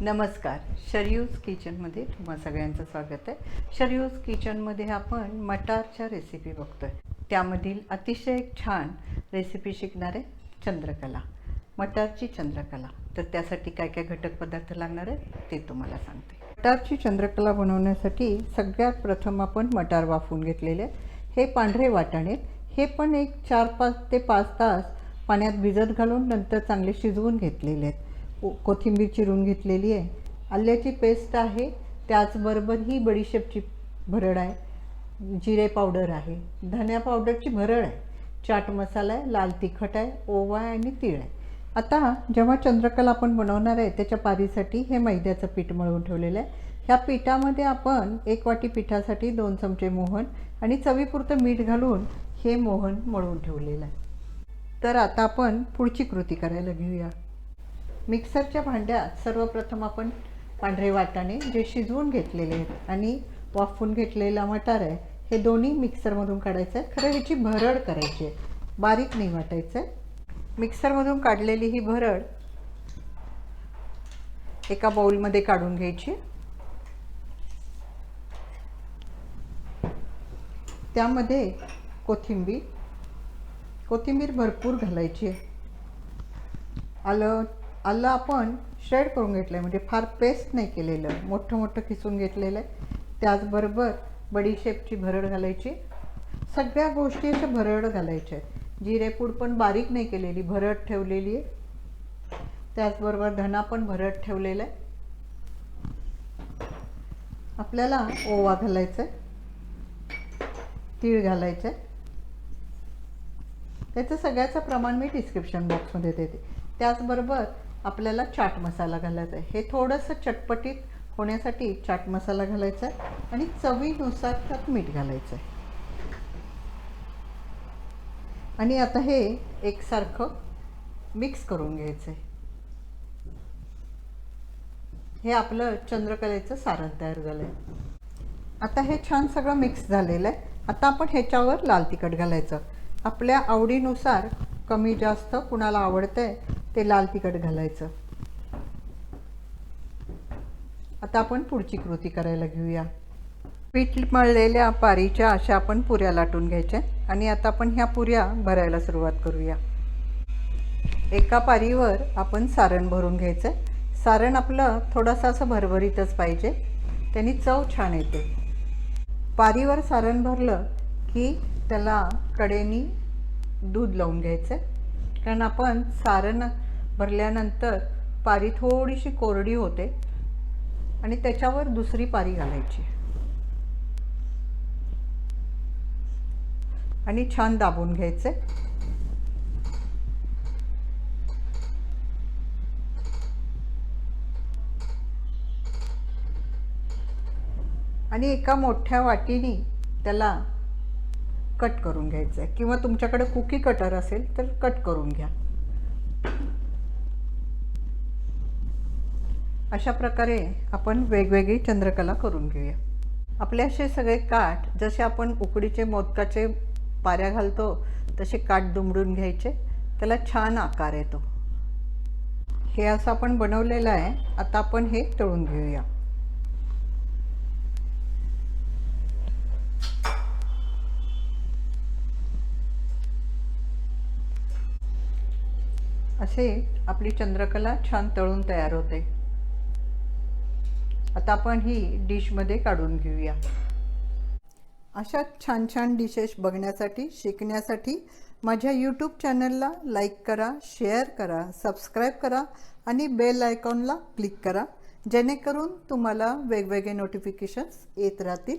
नमस्कार. शरयूज किचनमध्ये तुम्हा सगळ्यांचं स्वागत आहे. शरयूज किचनमध्ये आपण मटारच्या रेसिपी बघतोय. त्यामधील अतिशय छान रेसिपी शिकणारे चंद्रकला. मटारची चंद्रकला. तर त्यासाठी काय काय घटक पदार्थ लागणार आहे ते तुम्हाला सांगते. मटारची चंद्रकला बनवण्यासाठी सगळ्यात प्रथम आपण मटार वाफवून घेतलेले आहेत. हे पांढरे वाटाणे हे पण एक चार पाच ते पाच तास पाण्यात भिजत घालून नंतर चांगले शिजवून घेतलेले आहेत. कोथिंबीर चिरून घेतलेली आहे. आल्याची पेस्ट आहे. त्याचबरोबर ही बडीशेपची भरड आहे. जिरे पावडर आहे. धन्या पावडरची भरड आहे. चाट मसाला आहे. लाल तिखट आहे. ओवा आहे आणि तीळ आहे. आता जेव्हा चंद्रकला आपण बनवणार आहे त्याच्या पारीसाठी हे मैद्याचं पीठ मळून ठेवलेलं आहे. ह्या पिठामध्ये आपण एक वाटी पिठासाठी दोन चमचे मोहन आणि चवीपुरतं मीठ घालून हे मोहन मळून ठेवलेलं आहे. तर आता आपण पुढची कृती करायला घेऊया. मिक्सरच्या भांड्यात सर्वप्रथम आपण पांढरे वाटाणे जे शिजवून घेतलेले आहेत आणि वाफवून घेतलेला मटार आहे हे दोन्ही मिक्सरमधून काढायचं आहे खरं ह्याची भरड करायची आहे. बारीक नाही वाटायचं आहे. मिक्सरमधून काढलेली ही भरड एका बाउलमध्ये काढून घ्यायची. त्यामध्ये कोथिंबीर. कोथिंबीर भरपूर घालायची आहे. आलं आलं आपण श्रेड करून घेतलं आहे म्हणजे फार पेस्ट नाही केलेलं. मोठं मोठं किसून घेतलेलं आहे. त्याचबरोबर बडीशेपची भरड घालायची. सगळ्या गोष्टी अशा भरड घालायच्या आहेत. जिरेपूड पण बारीक नाही केलेली भरड ठेवलेली आहे. त्याचबरोबर धना पण भरड ठेवलेला आहे. आपल्याला ओवा घालायचा आहे. तीळ घालायचं आहे. त्याचं सगळ्याचं प्रमाण मी डिस्क्रिप्शन बॉक्समध्ये देते. त्याचबरोबर आपल्याला चाट मसाला घालायचा आहे. हे थोडंसं चटपटीत होण्यासाठी चाट मसाला घालायचा आहे आणि चवीनुसार त्यात मीठ घालायचं आहे. आणि आता हे एकसारखं मिक्स करून घ्यायचं आहे. हे आपलं चंद्रकलेचं सारण तयार झालं आहे आता हे छान सगळं मिक्स झालेलं आहे. आता आपण ह्याच्यावर लाल तिखट घालायचं. आपल्या आवडीनुसार कमी जास्त कुणाला आवडतंय ते लाल तिखट घालायचं. आता आपण पुढची कृती करायला घेऊया. पीठ मळलेल्या पारीच्या अशा आपण पुऱ्या लाटून घ्यायच्या आणि आता आपण ह्या पुऱ्या भरायला सुरुवात करूया. एका पारीवर आपण सारण भरून घ्यायचं. सारण आपलं थोडंसं असं भरभरीतच पाहिजे. त्यांनी चव छान येते. पारीवर सारण भरलं की त्याला कडेनी दूध लावून घ्यायचं. कारण आपण सारण भरल्यानंतर पारी थोडीशी कोरडी होते आणि त्याच्यावर दुसरी पारी घालायची. आणि छान दाबून घ्यायचे. आणि एका मोठ्या वाटीने त्याला कट करून घ्यायचं आहे किंवा तुमच्याकडे कुकी कटर असेल तर कट करून घ्या. अशा प्रकारे आपण वेगवेगळी चंद्रकला करून घेऊया. आपले असे सगळे काठ जसे आपण उकडीचे मोदकाचे पाऱ्या घालतो तसे काठ दुमडून घ्यायचे. त्याला छान आकार येतो. हे असं आपण बनवलेलं आहे. आता आपण हे तळून घेऊया. असे आपली चंद्रकला छान तळून तयार होते. आता आपण ही डिशमध्ये काढून घेऊया. अशा छान छान डिशेस बघण्यासाठी शिकण्यासाठी माझ्या यूट्यूब चॅनलला लाईक करा शेअर करा सबस्क्राईब करा आणि बेल आयकॉनला क्लिक करा. जेणेकरून तुम्हाला वेगवेगळे नोटिफिकेशन्स येत राहतील.